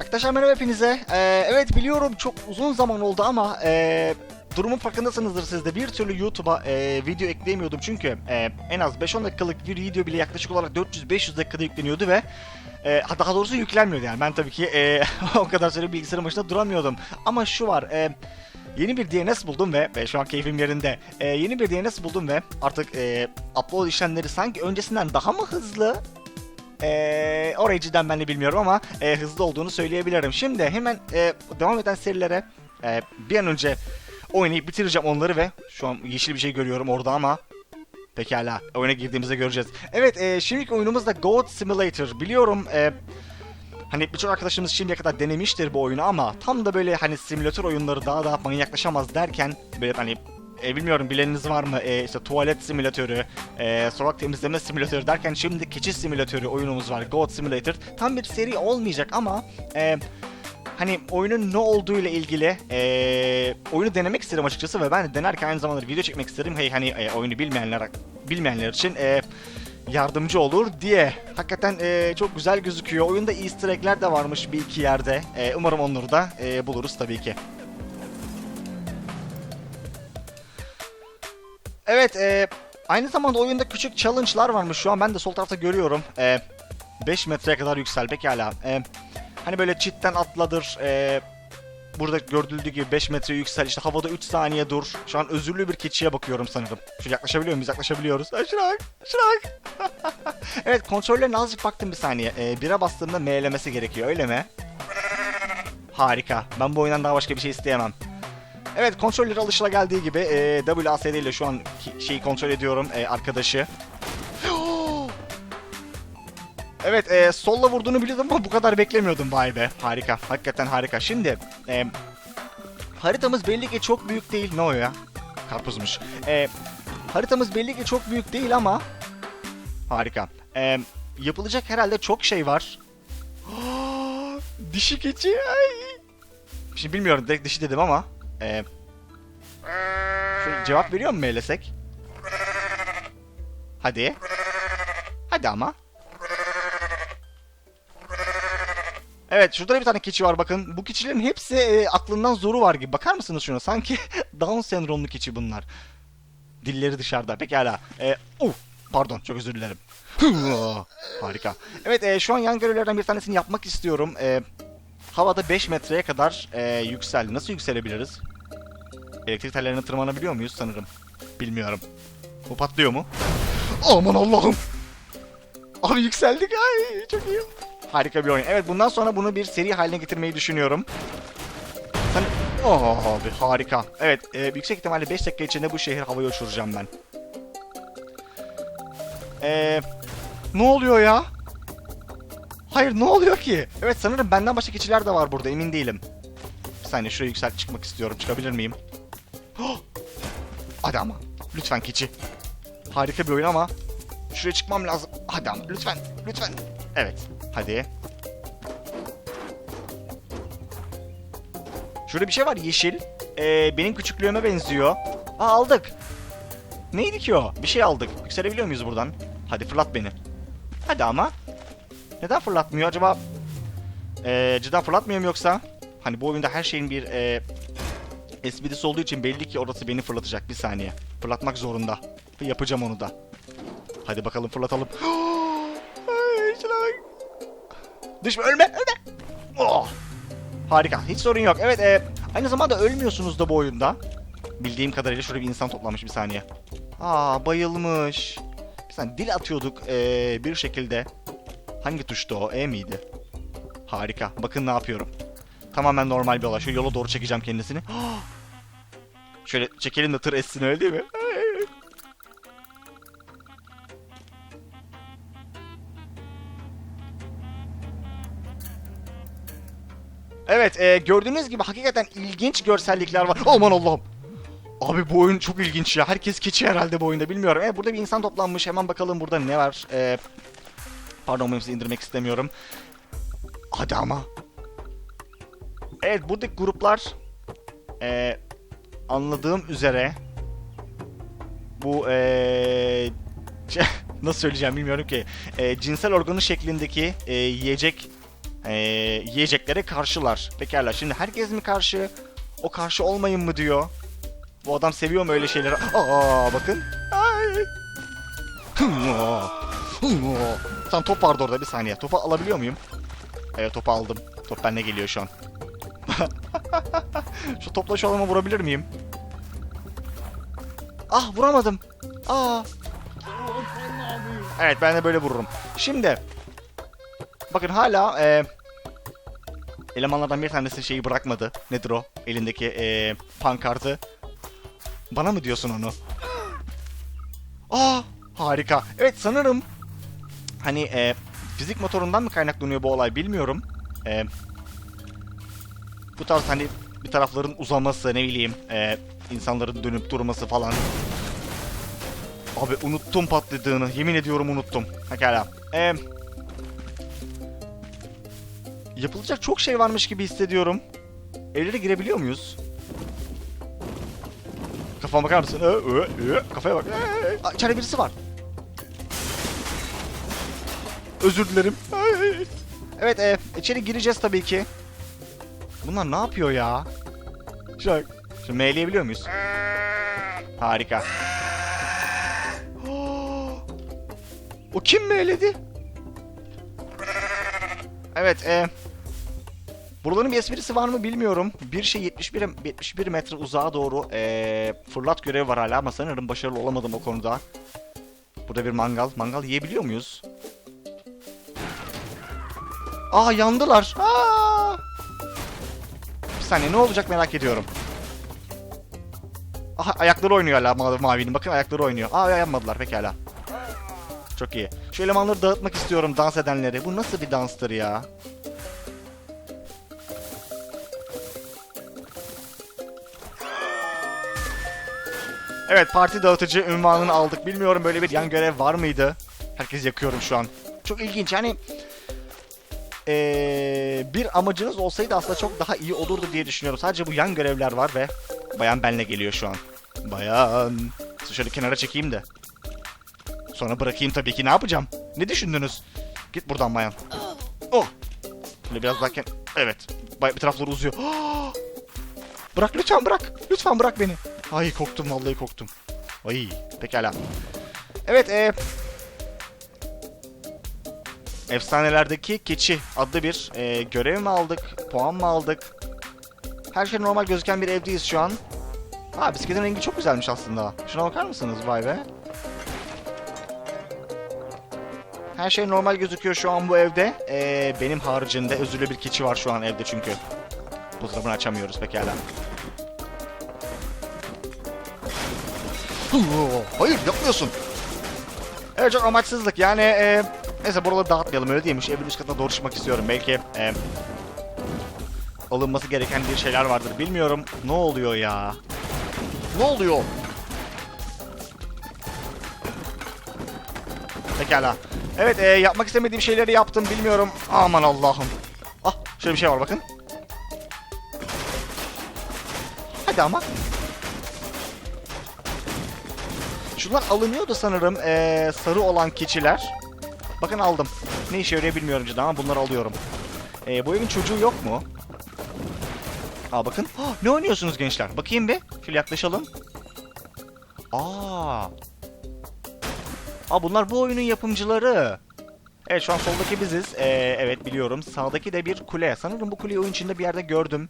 Arkadaşlar merhaba hepinize. Ee, evet biliyorum çok uzun zaman oldu ama e, durumun farkındasınızdır siz de. Bir türlü YouTube'a e, video ekleyemiyordum çünkü e, en az 5-10 dakikalık bir video bile yaklaşık olarak 400-500 dakikada yükleniyordu ve e, daha doğrusu yüklenmiyordu yani. Ben tabii ki e, o kadar süre bilgisayarın başında duramıyordum. Ama şu var... E, Yeni bir DNS buldum ve, ve şu an keyfim yerinde. E, yeni bir DNS buldum ve artık e, upload işlemleri sanki öncesinden daha mı hızlı ee, orayı cidden ben de bilmiyorum ama e, hızlı olduğunu söyleyebilirim. Şimdi hemen e, devam eden serilere e, bir an önce oynayıp bitireceğim onları ve şu an yeşil bir şey görüyorum orada ama pekala oyuna girdiğimizde göreceğiz. Evet e, şimdiki oyunumuz da Goat Simulator. Biliyorum e, hani birçok arkadaşımız şimdiye kadar denemiştir bu oyunu ama tam da böyle hani simülatör oyunları daha da manyaklaşamaz derken böyle hani e, bilmiyorum bileniniz var mı? E, işte tuvalet simülatörü, e, sokak temizleme simülatörü derken şimdi keçi simülatörü oyunumuz var. Goat Simulator. Tam bir seri olmayacak ama e, hani oyunun ne olduğu ile ilgili e, oyunu denemek istedim açıkçası ve ben de denerken aynı zamanda video çekmek istedim. Hey hani e, oyunu bilmeyenler bilmeyenler için e, yardımcı olur diye. Hakikaten e, çok güzel gözüküyor. Oyunda easter egg'ler de varmış bir iki yerde. E, umarım onları da e, buluruz tabii ki. Evet, e, aynı zamanda oyunda küçük challenge'lar varmış şu an ben de sol tarafta görüyorum. E, 5 metreye kadar yüksel pekala. E, hani böyle çitten atladır, e, burada gördüğü gibi 5 metre yüksel, işte havada 3 saniye dur. Şu an özürlü bir keçiye bakıyorum sanırım. Şu yaklaşabiliyor muyuz? Yaklaşabiliyoruz. Şırak, şırak. evet, kontrollerine azıcık baktım bir saniye. E, bire bastığımda M'lemesi gerekiyor, öyle mi? Harika. Ben bu oyundan daha başka bir şey isteyemem. Evet kontrolleri alışılageldiği gibi e, WASD ile şu an şeyi kontrol ediyorum e, arkadaşı. evet e, solla vurduğunu biliyordum ama bu kadar beklemiyordum vay be. Harika hakikaten harika. Şimdi e, haritamız belli ki çok büyük değil. Ne o ya? Karpuzmuş. E, haritamız belli ki çok büyük değil ama harika. E, yapılacak herhalde çok şey var. Dişi keçi. Ay. Şimdi bilmiyorum direkt dişi dedim ama ee, cevap veriyor mu meylesek? Hadi. Hadi ama. Evet şurada da bir tane keçi var bakın. Bu keçilerin hepsi e, aklından zoru var gibi. Bakar mısınız şuna? Sanki Down sendromlu keçi bunlar. Dilleri dışarıda. Pekala. E, uh, pardon çok özür dilerim. Harika. Evet e, şu an yan görevlerden bir tanesini yapmak istiyorum. E, havada 5 metreye kadar e, yüksel. Nasıl yükselebiliriz? Elektrik tellerine tırmanabiliyor muyuz sanırım? Bilmiyorum. Bu patlıyor mu? Aman Allah'ım! Abi yükseldik ay çok iyi. Harika bir oyun. Evet bundan sonra bunu bir seri haline getirmeyi düşünüyorum. Sen... Oh abi harika. Evet e, yüksek ihtimalle 5 dakika içinde bu şehir havaya uçuracağım ben. Eee... Ne oluyor ya? Hayır ne oluyor ki? Evet sanırım benden başka keçiler de var burada emin değilim. Bir saniye şuraya yükselt çıkmak istiyorum. Çıkabilir miyim? Oh! Hadi ama. Lütfen keçi. Harika bir oyun ama şuraya çıkmam lazım. Hadi ama lütfen. Lütfen. Evet. Hadi. Şurada bir şey var yeşil. Ee, benim küçüklüğüme benziyor. Aa aldık. Neydi ki o? Bir şey aldık. Yükselebiliyor muyuz buradan? Hadi fırlat beni. Hadi ama. Neden fırlatmıyor acaba? Ee, cidden fırlatmıyor mu yoksa? Hani bu oyunda her şeyin bir e, esprisi olduğu için belli ki orası beni fırlatacak. Bir saniye. Fırlatmak zorunda. Yapacağım onu da. Hadi bakalım fırlatalım. Ay, şuna. Düşme ölme ölme. Oh. Harika. Hiç sorun yok. Evet e, aynı zamanda ölmüyorsunuz da bu oyunda. Bildiğim kadarıyla şurada bir insan toplamış bir saniye. Aa bayılmış. Bir saniye dil atıyorduk e, bir şekilde. Hangi tuştu o? E miydi? Harika. Bakın ne yapıyorum. Tamamen normal bir olay. Şu yola doğru çekeceğim kendisini. Şöyle çekelim de tır essin öyle değil mi? Evet e, gördüğünüz gibi hakikaten ilginç görsellikler var. Aman Allah'ım. Abi bu oyun çok ilginç ya. Herkes keçi herhalde bu oyunda bilmiyorum. Evet burada bir insan toplanmış. Hemen bakalım burada ne var. E, pardon bu indirmek istemiyorum. Hadi ama. Evet buradaki gruplar e, anladığım üzere bu e, nasıl söyleyeceğim bilmiyorum ki. E, cinsel organı şeklindeki e, yiyecek Ee, yiyeceklere karşılar. Pekala şimdi herkes mi karşı? O karşı olmayın mı diyor. Bu adam seviyor mu öyle şeyleri? Aa bakın. Ay. Tam top vardı orada bir saniye. Topu alabiliyor muyum? Evet topu aldım. Top bende geliyor şu an. şu topla şu adama vurabilir miyim? Ah vuramadım. Aa. Evet ben de böyle vururum. Şimdi. Bakın hala e, elemanlardan bir tanesi şeyi bırakmadı. Nedir o? Elindeki e, pankartı. Bana mı diyorsun onu? Aa harika. Evet sanırım hani e, fizik motorundan mı kaynaklanıyor bu olay bilmiyorum. E, bu tarz hani bir tarafların uzaması ne bileyim e, insanların dönüp durması falan. Abi unuttum patladığını. Yemin ediyorum unuttum. Pekala. E, yapılacak çok şey varmış gibi hissediyorum. Evlere girebiliyor muyuz? Kafama bakar mısın? Ö, ö, ö. Kafaya bak. Ee, Aa, İçeride birisi var. Özür dilerim. Ay. Evet, e, içeri gireceğiz tabii ki. Bunlar ne yapıyor ya? Şöyle, şu M'leyebiliyor muyuz? Harika. o kim M'ledi? Evet, e, Buraların bir esprisi var mı bilmiyorum. Bir şey 71 71 metre uzağa doğru e, fırlat görevi var hala ama sanırım başarılı olamadım o konuda. Burada bir mangal. Mangal yiyebiliyor muyuz? Aa yandılar. Aa! Bir saniye ne olacak merak ediyorum. Aha ayakları oynuyor hala mavi, mavinin. Bakın ayakları oynuyor. Aa yanmadılar pekala. Çok iyi. Şu elemanları dağıtmak istiyorum dans edenleri. Bu nasıl bir danstır ya? Evet parti dağıtıcı ünvanını aldık. Bilmiyorum böyle bir yan görev var mıydı? Herkes yakıyorum şu an. Çok ilginç yani ee, bir amacınız olsaydı aslında çok daha iyi olurdu diye düşünüyorum. Sadece bu yan görevler var ve bayan benle geliyor şu an. Bayan. Şöyle kenara çekeyim de. Sonra bırakayım tabii ki ne yapacağım? Ne düşündünüz? Git buradan bayan. Oh. Şöyle biraz daha Evet. Bir tarafları uzuyor. Bırak lütfen bırak. Lütfen bırak beni. Ay korktum vallahi korktum. Ay pekala. Evet e, Efsanelerdeki keçi adlı bir e, görev mi aldık? Puan mı aldık? Her şey normal gözüken bir evdeyiz şu an. Ha bisikletin rengi çok güzelmiş aslında. Şuna bakar mısınız vay be? Her şey normal gözüküyor şu an bu evde. E, benim haricinde özürlü bir keçi var şu an evde çünkü. Buzdolabını açamıyoruz pekala. Hayır yapmıyorsun. Evet çok amaçsızlık yani e, neyse buraları dağıtmayalım öyle değilmiş. Evin üst katına doğru çıkmak istiyorum. Belki e, alınması gereken bir şeyler vardır bilmiyorum. Ne oluyor ya? Ne oluyor? Pekala. Evet e, yapmak istemediğim şeyleri yaptım bilmiyorum. Aman Allah'ım. Ah şöyle bir şey var bakın. Hadi ama. Şunlar alınıyordu sanırım ee, sarı olan keçiler. Bakın aldım. Ne işe yarıyor bilmiyorum cidden ama bunları alıyorum. Ee, bu evin çocuğu yok mu? Aa bakın. Ah, ne oynuyorsunuz gençler? Bakayım bir. Şöyle yaklaşalım. Aa. Aa bunlar bu oyunun yapımcıları. Evet şu an soldaki biziz. Ee, evet biliyorum. Sağdaki de bir kule. Sanırım bu kuleyi oyun içinde bir yerde gördüm.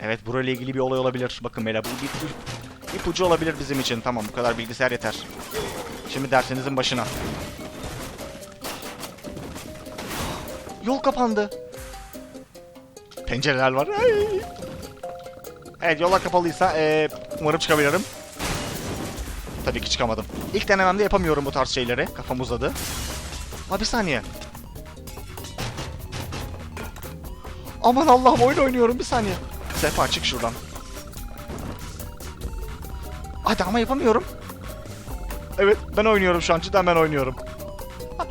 Evet burayla ilgili bir olay olabilir. Bakın beyler bu bir ipucu olabilir bizim için. Tamam bu kadar bilgisayar yeter. Şimdi dersinizin başına. Yol kapandı. Pencereler var. Ay. Evet yollar kapalıysa ee, umarım çıkabilirim. Tabii ki çıkamadım. İlk denememde yapamıyorum bu tarz şeyleri. Kafam uzadı. Ha bir saniye. Aman Allah'ım oyun oynuyorum bir saniye. Sefa çık şuradan. Hadi ama yapamıyorum. Evet ben oynuyorum şu an cidden ben oynuyorum.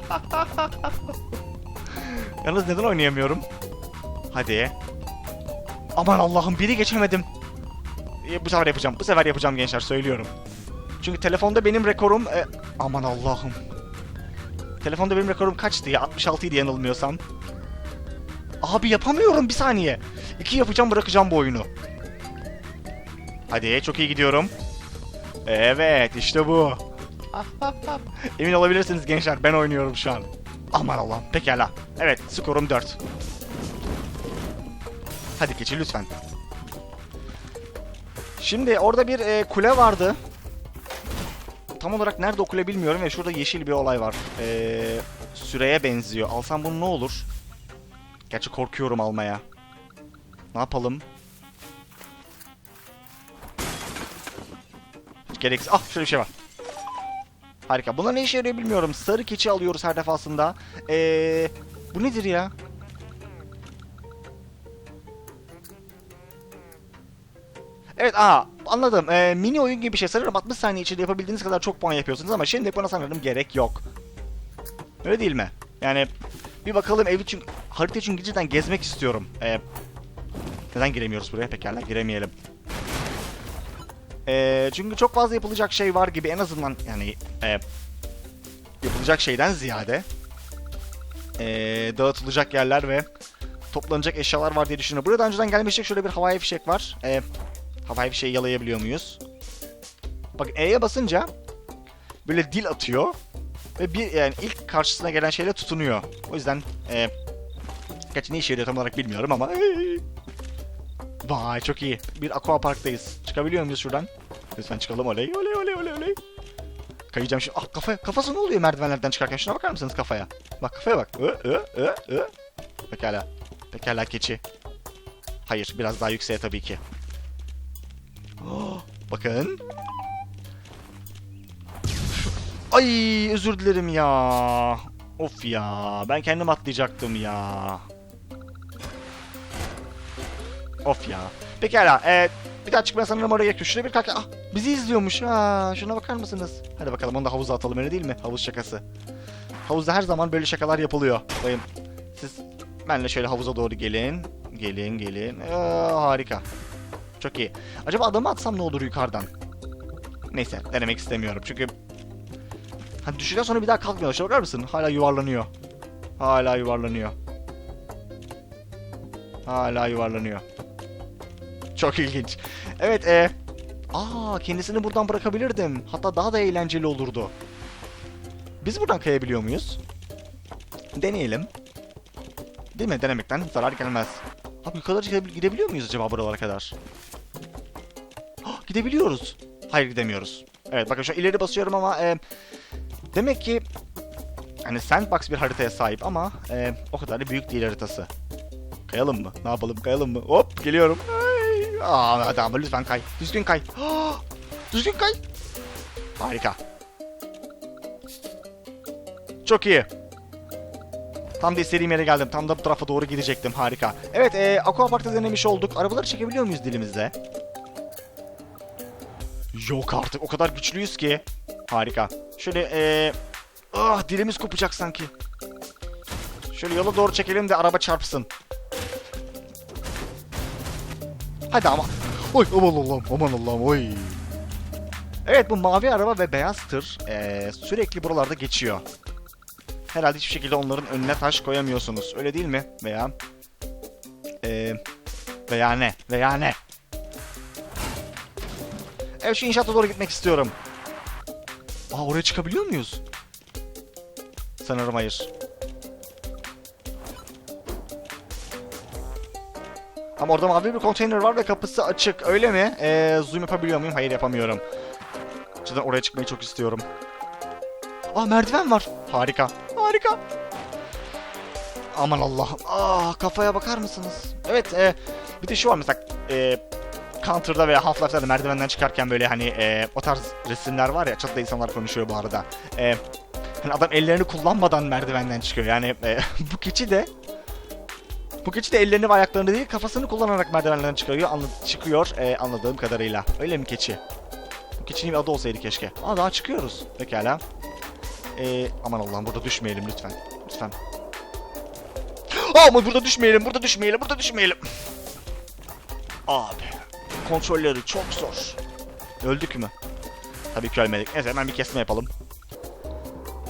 Yalnız neden oynayamıyorum? Hadi. Aman Allah'ım biri geçemedim. E, bu sefer yapacağım. Bu sefer yapacağım gençler söylüyorum. Çünkü telefonda benim rekorum... e, aman Allah'ım. Telefonda benim rekorum kaçtı ya? 66 idi yanılmıyorsam. Abi yapamıyorum bir saniye. İki yapacağım bırakacağım bu oyunu. Hadi çok iyi gidiyorum. Evet işte bu. Emin olabilirsiniz gençler ben oynuyorum şu an. Aman Allah'ım pekala. Evet skorum 4. Hadi keçi lütfen. Şimdi orada bir e, kule vardı. Tam olarak nerede o kule bilmiyorum ve şurada yeşil bir olay var. E, süreye benziyor. Alsam bunu ne olur? Gerçi korkuyorum almaya. Ne yapalım? Hiç gereksiz. Ah şöyle bir şey var. Harika. Bunlar ne işe yarıyor bilmiyorum. Sarı keçi alıyoruz her defasında. Eee... Bu nedir ya? Evet aa anladım. Ee, mini oyun gibi bir şey. Sanırım 60 saniye içinde yapabildiğiniz kadar çok puan yapıyorsunuz ama şimdi buna sanırım gerek yok. Öyle değil mi? Yani bir bakalım ev için harita için cidden gezmek istiyorum. Ee, neden giremiyoruz buraya? Pekala giremeyelim. Ee, çünkü çok fazla yapılacak şey var gibi en azından yani e, yapılacak şeyden ziyade e, dağıtılacak yerler ve toplanacak eşyalar var diye düşünüyorum. Burada önceden gelmiştik şöyle bir havai fişek var. E, havai fişeği yalayabiliyor muyuz? Bak E'ye basınca böyle dil atıyor ve bir yani ilk karşısına gelen şeyle tutunuyor. O yüzden e, gerçi ne işe yarıyor tam olarak bilmiyorum ama Vay çok iyi. Bir aqua parktayız. Çıkabiliyor muyuz şuradan? Lütfen çıkalım oley oley oley oley oley. Kayacağım şu. Ah kafa kafası ne oluyor merdivenlerden çıkarken? Şuna bakar mısınız kafaya? Bak kafaya bak. Ö ö ö ö. Pekala. Pekala keçi. Hayır biraz daha yükseğe tabii ki. Oh, bakın. Ay özür dilerim ya. Of ya. Ben kendim atlayacaktım ya. Of ya. Pekala. E, bir daha çıkmaya sanırım oraya gerekiyor. Şuraya bir kalk. Ah, bizi izliyormuş. Ha, şuna bakar mısınız? Hadi bakalım onu da havuza atalım öyle değil mi? Havuz şakası. Havuzda her zaman böyle şakalar yapılıyor. Bayım. Siz benle şöyle havuza doğru gelin. Gelin gelin. Aa, harika. Çok iyi. Acaba adamı atsam ne olur yukarıdan? Neyse denemek istemiyorum çünkü Hani düştükten sonra bir daha kalkmıyor. Şuna bakar mısın? Hala yuvarlanıyor. Hala yuvarlanıyor. Hala yuvarlanıyor. Çok ilginç. Evet e Aa kendisini buradan bırakabilirdim. Hatta daha da eğlenceli olurdu. Biz buradan kayabiliyor muyuz? Deneyelim. Değil mi? Denemekten zarar gelmez. Abi yukarı gide- gidebiliyor muyuz acaba buralara kadar? Ah, gidebiliyoruz. Hayır gidemiyoruz. Evet bakın şu an ileri basıyorum ama e, demek ki hani sandbox bir haritaya sahip ama e, o kadar da büyük değil haritası. Kayalım mı? Ne yapalım? Kayalım mı? Hop geliyorum. Ay. Aa, hadi ama lütfen kay. Düzgün kay. Düzgün kay. Harika. Çok iyi. Tam da istediğim yere geldim. Tam da bu tarafa doğru gidecektim. Harika. Evet, e, Aquapark'ta denemiş olduk. Arabaları çekebiliyor muyuz dilimizde? Yok artık. O kadar güçlüyüz ki. Harika. Şöyle, e, ah dilimiz kopacak sanki. Şöyle yola doğru çekelim de araba çarpsın. Hadi ama. Oy aman Allah'ım aman Allah'ım oy. Evet bu mavi araba ve beyaz tır eee, sürekli buralarda geçiyor. Herhalde hiçbir şekilde onların önüne taş koyamıyorsunuz. Öyle değil mi? Veya... eee, veya ne? Veya ne? Evet şu inşaata doğru gitmek istiyorum. Aa oraya çıkabiliyor muyuz? Sanırım hayır. Ama orada mavi bir konteyner var ve kapısı açık. Öyle mi? Ee, zoom yapabiliyor muyum? Hayır yapamıyorum. Cidden oraya çıkmayı çok istiyorum. Aa merdiven var. Harika. Harika. Aman Allah'ım. Aa kafaya bakar mısınız? Evet e, bir de şu var mesela e, Counter'da veya Half-Life'da da merdivenden çıkarken böyle hani e, o tarz resimler var ya çatıda insanlar konuşuyor bu arada. E, hani adam ellerini kullanmadan merdivenden çıkıyor. Yani e, bu keçi de bu keçi de ellerini ve ayaklarını değil kafasını kullanarak merdivenlerden çıkıyor, anla çıkıyor e, anladığım kadarıyla. Öyle mi keçi? Bu keçinin bir adı olsaydı keşke. Aa daha çıkıyoruz. Pekala. E, aman Allah'ım burada düşmeyelim lütfen. Lütfen. Ama burada düşmeyelim, burada düşmeyelim, burada düşmeyelim. Abi. Kontrolleri çok zor. Öldük mü? Tabii ki ölmedik. Neyse hemen bir kesme yapalım.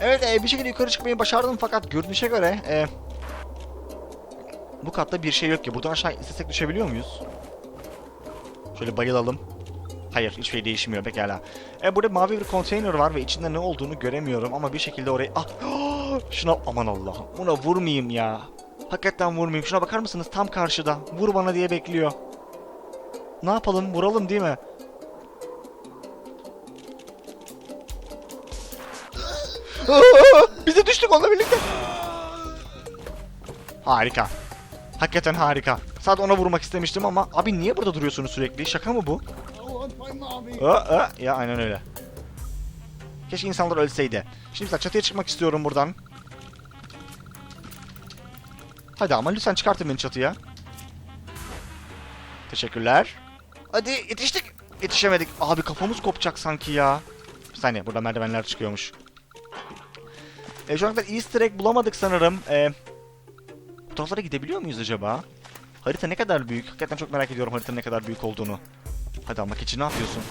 Evet e, bir şekilde yukarı çıkmayı başardım fakat görünüşe göre e, Bu katta bir şey yok ki. Buradan aşağı istesek düşebiliyor muyuz? Şöyle bayılalım. Hayır hiçbir şey değişmiyor pekala. E, burada mavi bir konteyner var ve içinde ne olduğunu göremiyorum ama bir şekilde orayı... Ah! Şuna aman Allah'ım. Buna vurmayayım ya. Hakikaten vurmayayım. Şuna bakar mısınız? Tam karşıda. Vur bana diye bekliyor. Ne yapalım? Vuralım değil mi? Biz de düştük onunla birlikte. Harika. Hakikaten harika. Sadece ona vurmak istemiştim ama abi niye burada duruyorsunuz sürekli? Şaka mı bu? Aa. Ya aynen öyle. Keşke insanlar ölseydi. Şimdi mesela çatıya çıkmak istiyorum buradan. Hadi ama lütfen çıkartın beni çatıya. Teşekkürler. Hadi yetiştik. Yetişemedik. Abi kafamız kopacak sanki ya. Bir saniye burada merdivenler çıkıyormuş. E, şu ana kadar easter egg bulamadık sanırım. E, taraflara gidebiliyor muyuz acaba? Harita ne kadar büyük? Hakikaten çok merak ediyorum haritanın ne kadar büyük olduğunu. Hadi ama keçi ne yapıyorsun?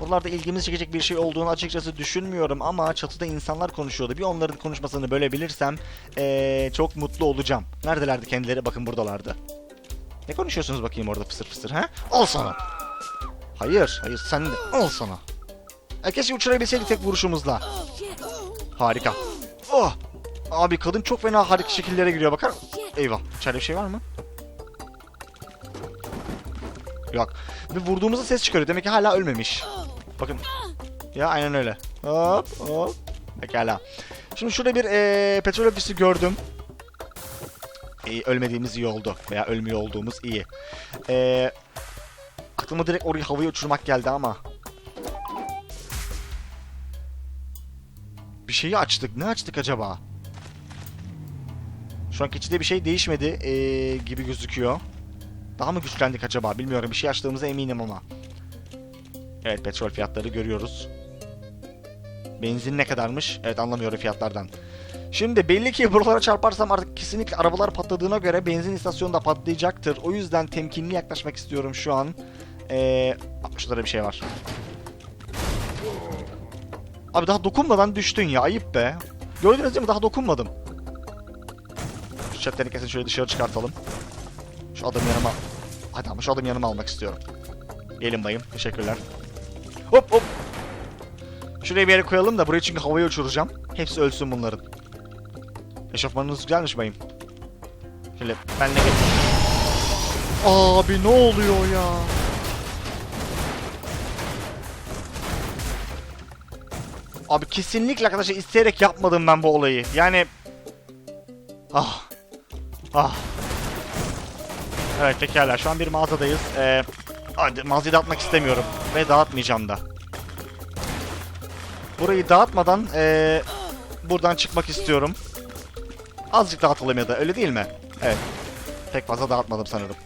Buralarda ilgimizi çekecek bir şey olduğunu açıkçası düşünmüyorum ama çatıda insanlar konuşuyordu. Bir onların konuşmasını bölebilirsem ee, çok mutlu olacağım. Neredelerdi kendileri? Bakın buradalardı. Ne konuşuyorsunuz bakayım orada fısır fısır ha? Al sana. Hayır, hayır sen de al sana. E, keşke uçurabilseydik tek vuruşumuzla. Harika. Oh! Abi kadın çok fena harika şekillere giriyor bakar? Eyvah. İçeride bir şey var mı? Yok. Bir vurduğumuzda ses çıkarıyor. Demek ki hala ölmemiş. Bakın. Ya aynen öyle. Hop hop. Pekala. Şimdi şurada bir eee petrol ofisi gördüm. İyi, ölmediğimiz iyi oldu. Veya ölmüyor olduğumuz iyi. Eee aklıma direkt orayı havaya uçurmak geldi ama. Şeyi açtık. Ne açtık acaba? Şu an içinde bir şey değişmedi eee, gibi gözüküyor. Daha mı güçlendik acaba bilmiyorum. Bir şey açtığımıza eminim ama. Evet petrol fiyatları görüyoruz. Benzin ne kadarmış? Evet anlamıyorum fiyatlardan. Şimdi belli ki buralara çarparsam artık kesinlikle arabalar patladığına göre benzin istasyonu da patlayacaktır. O yüzden temkinli yaklaşmak istiyorum şu an. Ee, şurada bir şey var. Abi daha dokunmadan düştün ya ayıp be. Gördünüz değil mi daha dokunmadım. Şu cep tenekesini şöyle dışarı çıkartalım. Şu adamı yanıma... Hadi ama şu adamı yanıma almak istiyorum. Gelin bayım. Teşekkürler. Hop hop. Şuraya bir yere koyalım da burayı çünkü havaya uçuracağım. Hepsi ölsün bunların. Eşofmanınız güzelmiş bayım. Şöyle benle gel. Abi ne oluyor ya? Abi kesinlikle arkadaşlar isteyerek yapmadım ben bu olayı. Yani... Ah. Ah. Evet pekala şu an bir mağazadayız. Ee, hadi mağazayı dağıtmak istemiyorum. Ve dağıtmayacağım da. Burayı dağıtmadan ee, buradan çıkmak istiyorum. Azıcık dağıtalım ya da öyle değil mi? Evet. Pek fazla dağıtmadım sanırım.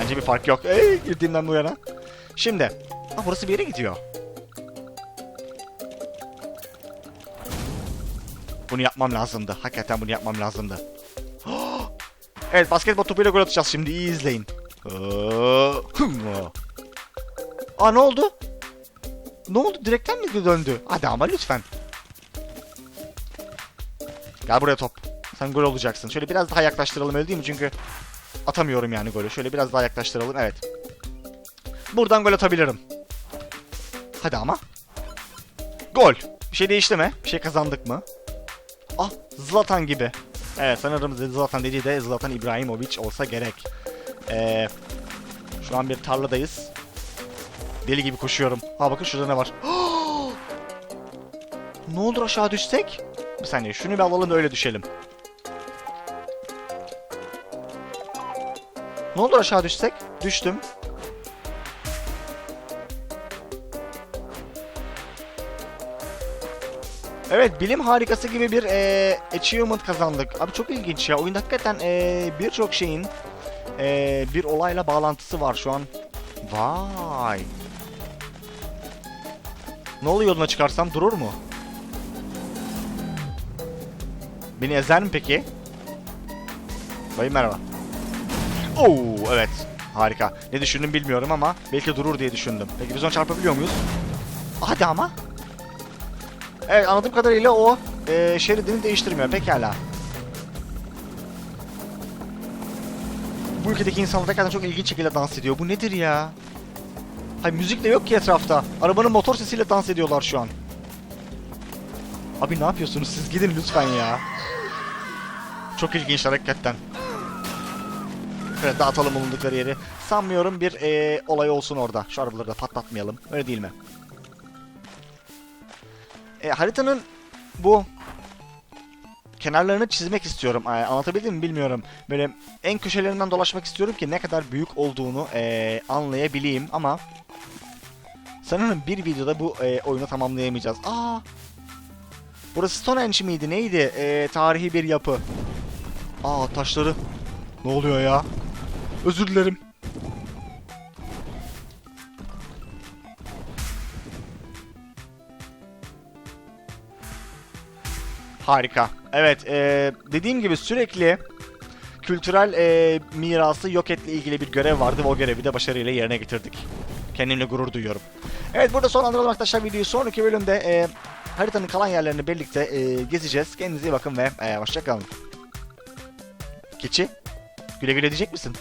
Bence bir fark yok. Ey, girdiğimden bu yana. Şimdi. Ha, burası bir yere gidiyor. Bunu yapmam lazımdı. Hakikaten bunu yapmam lazımdı. Evet basketbol topuyla gol atacağız şimdi iyi izleyin. Aa ne oldu? Ne oldu? Direkten mi döndü? Hadi ama lütfen. Gel buraya top. Sen gol olacaksın. Şöyle biraz daha yaklaştıralım öyle değil mi? Çünkü atamıyorum yani golü. Şöyle biraz daha yaklaştıralım. Evet. Buradan gol atabilirim. Hadi ama. Gol. Bir şey değişti mi? Bir şey kazandık mı? Ah Zlatan gibi. Evet sanırım Zlatan dediği de Zlatan İbrahimovic olsa gerek. Ee, şu an bir tarladayız. Deli gibi koşuyorum. Ha bakın şurada ne var. ne olur aşağı düşsek? Bir saniye şunu bir alalım da öyle düşelim. Ne olur aşağı düşsek? Düştüm. Evet bilim harikası gibi bir eee, achievement kazandık. Abi çok ilginç ya. Oyunda hakikaten eee, birçok şeyin eee, bir olayla bağlantısı var şu an. Vay. Ne oluyor yoluna çıkarsam durur mu? Beni ezer mi peki? Bayım merhaba. Oo evet. Harika. Ne düşündüm bilmiyorum ama belki durur diye düşündüm. Peki biz onu çarpabiliyor muyuz? Hadi ama. Evet anladığım kadarıyla o e, şeridini değiştirmiyor. Pekala. Bu ülkedeki insanlar hakikaten çok ilginç şekilde dans ediyor. Bu nedir ya? Hayır müzik de yok ki etrafta. Arabanın motor sesiyle dans ediyorlar şu an. Abi ne yapıyorsunuz? Siz gidin lütfen ya. Çok ilginç hakikaten. Şöyle dağıtalım bulundukları yeri. Sanmıyorum bir eee, olay olsun orada. Şu arabaları da patlatmayalım. Öyle değil mi? E, haritanın bu kenarlarını çizmek istiyorum. E, anlatabildim mi bilmiyorum. Böyle en köşelerinden dolaşmak istiyorum ki ne kadar büyük olduğunu e, anlayabileyim ama sanırım bir videoda bu e, oyunu tamamlayamayacağız. Aa! Burası Stonehenge miydi? Neydi? E, tarihi bir yapı. Aa taşları. Ne oluyor ya? Özür dilerim. Harika. Evet, e, dediğim gibi sürekli kültürel e, mirası yok etle ilgili bir görev vardı ve o görevi de başarıyla yerine getirdik. Kendimle gurur duyuyorum. Evet burada sonlandıralım arkadaşlar videoyu. Sonraki bölümde e, haritanın kalan yerlerini birlikte e, gezeceğiz. Kendinize iyi bakın ve e, hoşçakalın. Keçi, güle güle diyecek misin?